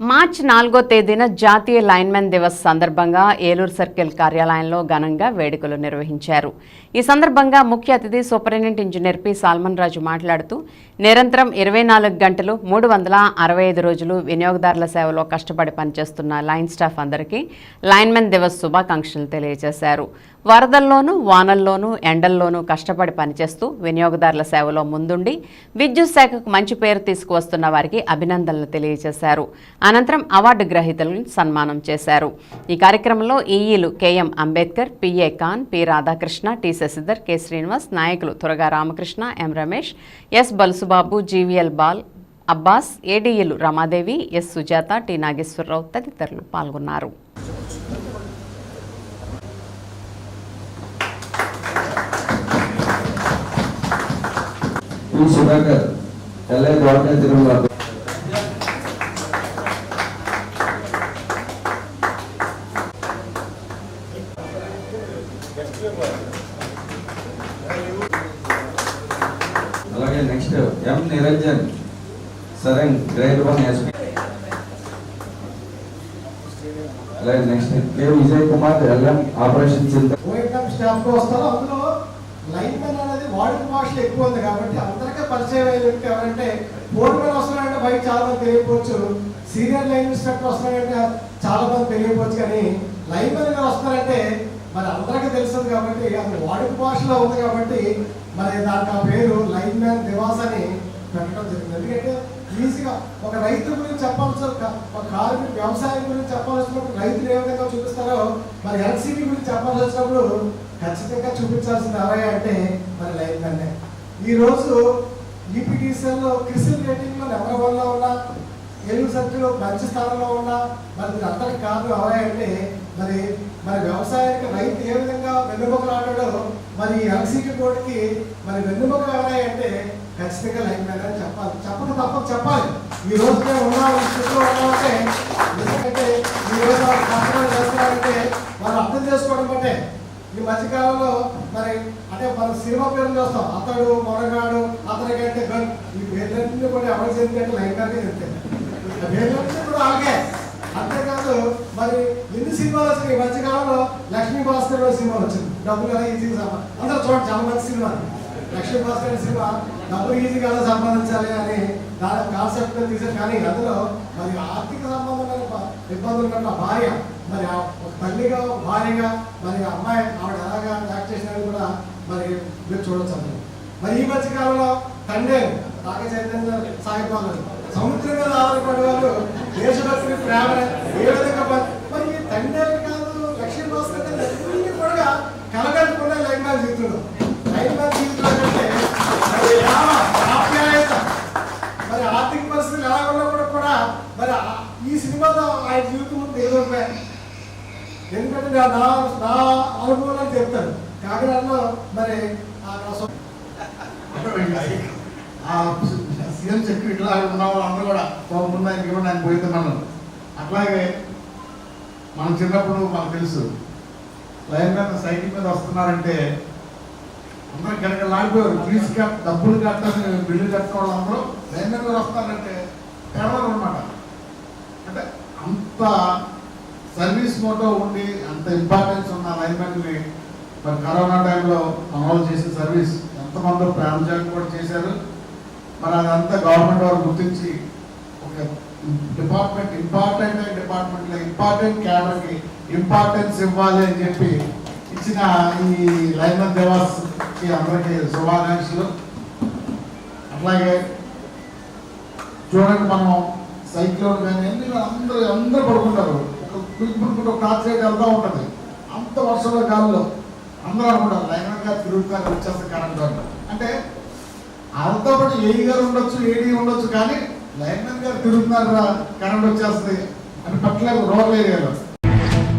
మార్చి నాలుగో తేదీన జాతీయ లైన్మెన్ దివస్ సందర్భంగా ఏలూరు సర్కిల్ కార్యాలయంలో ఘనంగా వేడుకలు నిర్వహించారు. ఈ సందర్భంగా ముఖ్య అతిథి superintendent engineer P Salman Raju మాట్లాడుతూ నిరంతరం ఇరవై నాలుగు గంటలు మూడు వందల అరవై ఐదు రోజులు వినియోగదారుల సేవలో కష్టపడి పనిచేస్తున్న లైన్ స్టాఫ్ అందరికీ లైన్మెన్ దివస్ శుభాకాంక్షలు తెలియజేశారు. వరదల్లోనూ వానల్లోనూ ఎండల్లోనూ కష్టపడి పనిచేస్తూ వినియోగదారుల సేవలో ముందుండి విద్యుత్ శాఖకు మంచి పేరు తీసుకువస్తున్న వారికి అభినందనలు తెలియజేశారు. అనంతరం అవార్డు గ్రహీతలను సన్మానం చేశారు. ఈ కార్యక్రమంలో ఈఈలు KM Ambedkar PA Khan P Radhakrishna T Sashidhar K Srinivas నాయకులు Turaga Ramakrishna M Ramesh S Balusubabu GVL Bal Abbas ఏడీఈలు Ramadevi S Sujatha T Nageswararao తదితరులు పాల్గొన్నారు. పి సుధాకర్ ద్వారకా తిరుమల అలాగే నెక్స్ట్ ఎం నిరంజన్. సరంగ్ గ్రేడ్ వన్ ఎస్పీ అలాగే next K Vijay Kumar LM operation చింత. Staff వస్తారు? అందులో line men అనేది వాడుక భాషలు ఎక్కువ ఉంది కాబట్టి అందరికీ పరిచయం అయ్యే వ్యక్తి ఎవరంటే ఫోర్ మెన్ వస్తున్నారంటే బయట చాలా మంది తెలియకపోవచ్చు. సీనియర్ లైన్ ఇన్స్పెక్టర్ వస్తున్నారంటే చాలా మంది తెలియకపోవచ్చు. కానీ లైన్ మెన్ వస్తున్నారంటే మరి అందరికీ తెలుస్తుంది కాబట్టి అది వాడుక భాషలో ఉంది కాబట్టి మరి దానికి ఆ పేరు లైన్ మ్యాన్ దివాస్ అని పెట్టడం జరిగింది. ఎందుకంటే ఈజీగా ఒక రైతు గురించి చెప్పాల్సిన ఒక కార్మిక వ్యవసాయం గురించి చెప్పాల్సినప్పుడు రైతులు ఏ విధంగా చూపిస్తారో మరి ఎల్సీబీ గురించి చెప్పాల్సి వచ్చినప్పుడు ఖచ్చితంగా చూపించాల్సింది ఎవరయ్యా అంటే మరి లైన్ మ్యాన్. ఈ రోజు ఈపీటీసీఎల్లో క్రిసిల్ రేటింగ్లో నెంబర్ వన్లో ఉన్నా ఉన్న తెలుగు సత్తులో మంచి స్థానంలో ఉన్నా మరి అతనికి అందరికి కారణం ఎవరై అంటే మరి మరి వ్యవసాయానికి రైతు ఏ విధంగా వెన్నుముకలు ఆడాడో మరి ఎల్సీకి బోర్డుకి మరి వెన్నుముకలు ఎవరై అంటే ఖచ్చితంగా లైన్ అని చెప్పాలి. చెప్పక తప్పక చెప్పాలి. ఈ రోజు మేము ఉన్నాం ఈ స్థితిలో ఉన్నామంటే ఎందుకంటే ఈ రోజు కష్టపడి చేస్తున్నారంటే వాళ్ళు అర్థం చేసుకోవడం అంటే ఈ మధ్యకాలంలో మరి అంటే మన సినిమా పేర్లు చూస్తాం. అతడు మొనగాడు అతనికంటే గన్ ఈ పేర్లన్నీ కూడా ఎవరు చెందినట్టు లైన్ గారికి చెప్తాయి ఆ కూడా అలాగే అంతేకాదు మరి ఎన్ని సినిమాలు వచ్చినాయి ఈ మధ్యకాలంలో లక్ష్మీ భాస్కర్ సినిమా వచ్చింది. డబ్బులు ఎలా ఈజీగా సంపా అందరూ చూడండి చాలా మంచి సినిమా. లక్ష్మీ భాస్కర్ సినిమా డబ్బులు ఈజీగా ఎలా సంపాదించాలి అని దాని కాన్సెప్ట్ తీసారు కానీ అందులో మరి ఆర్థిక సంబంధమైన ఇబ్బందులు కన్నా భార్య మరి ఒక తల్లిగా భార్యగా మరి అమ్మాయి ఆవిడ ఎలాగా యాక్ట్ చేసినా కూడా మరి మీరు చూడొచ్చు మరి ఈ మధ్య కాలంలో తండ్రి రాక చైతన్య సాయిబాబు సముద్రం మీద ఆధారపడే వాళ్ళు దేశభక్తిని ప్రేమ ఏ విధంగా మరి ఈ తండ్రి కాదు? లక్ష్మీ భాస్కర్ అన్ని కూడా కలగలుపుకునే లైన్ మ్యాన్ జీవితంలో. లైన్ జీవితంలో అంటే మరి ఆప్యాయత. మరి ఆర్థిక పరిస్థితులు ఎలా ఉన్నా కూడా మరి ఈ సినిమాలో ఆయన జీవితం ముందు ఏదో ఎందుకంటే నా నా- నా చెప్తాను కాకినాడలో మరి ఆ నా ఆ సీఎం చెప్పి ఇట్లా ఉన్నాము అందరూ కూడా పాపం ముందు ఇవ్వండి ఆయన పోయితే మనం. అట్లాగే మనం చిన్నప్పుడు మనకు తెలుసు లైన్ మీద సైకిల్ మీద వస్తున్నారంటే అందరూ కనుక లాగిపోయారు ఫీజు కట్ డబ్బులు కట్టని బిల్లు కట్టుకోవడం అందరూ లైన్ మీద వస్తున్నారంటే పేదవారు అనమాట అంటే అంత సర్వీస్ మోటో ఉండి అంత ఇంపార్టెన్స్ ఉన్న లైన్మెన్ని మరి కరోనా టైంలో అమలు చేసిన సర్వీస్ ఎంతమంది ప్రాణత్యాగం కూడా చేశారు. మరి అదంతా గవర్నమెంట్ వారు గుర్తించి ఒక డిపార్ట్మెంట్ ఇంపార్టెంట్ అయిన డిపార్ట్మెంట్లో ఇంపార్టెంట్ క్యాడర్కి ఇంపార్టెన్స్ ఇవ్వాలి అని చెప్పి ఇచ్చిన ఈ లైన్మెన్ దేవాస్కి అందరికీ శుభాకాంక్షలు. అట్లాగే చూడండి మనం సైక్లోన్ కానీ అందరూ అందరూ పడుకుంటారు. ఒక కులుపుకుంటూ ఒక రాత్రి వెళ్తూ ఉంటుంది. అంత వర్షంలో గాల్లో అందరూ అనుకుంటారు లైన్గా తిరుగుతారు వచ్చేస్తే కరెంట్ అంటే వాళ్ళతో పాటు ఏఈ గారు ఉండొచ్చు ఏడీ ఉండొచ్చు కానీ లైన్ గారు తిరుగుతున్నారు కరెంట్ వచ్చేస్తుంది అని పట్ల రూరల్ ఏరియాలో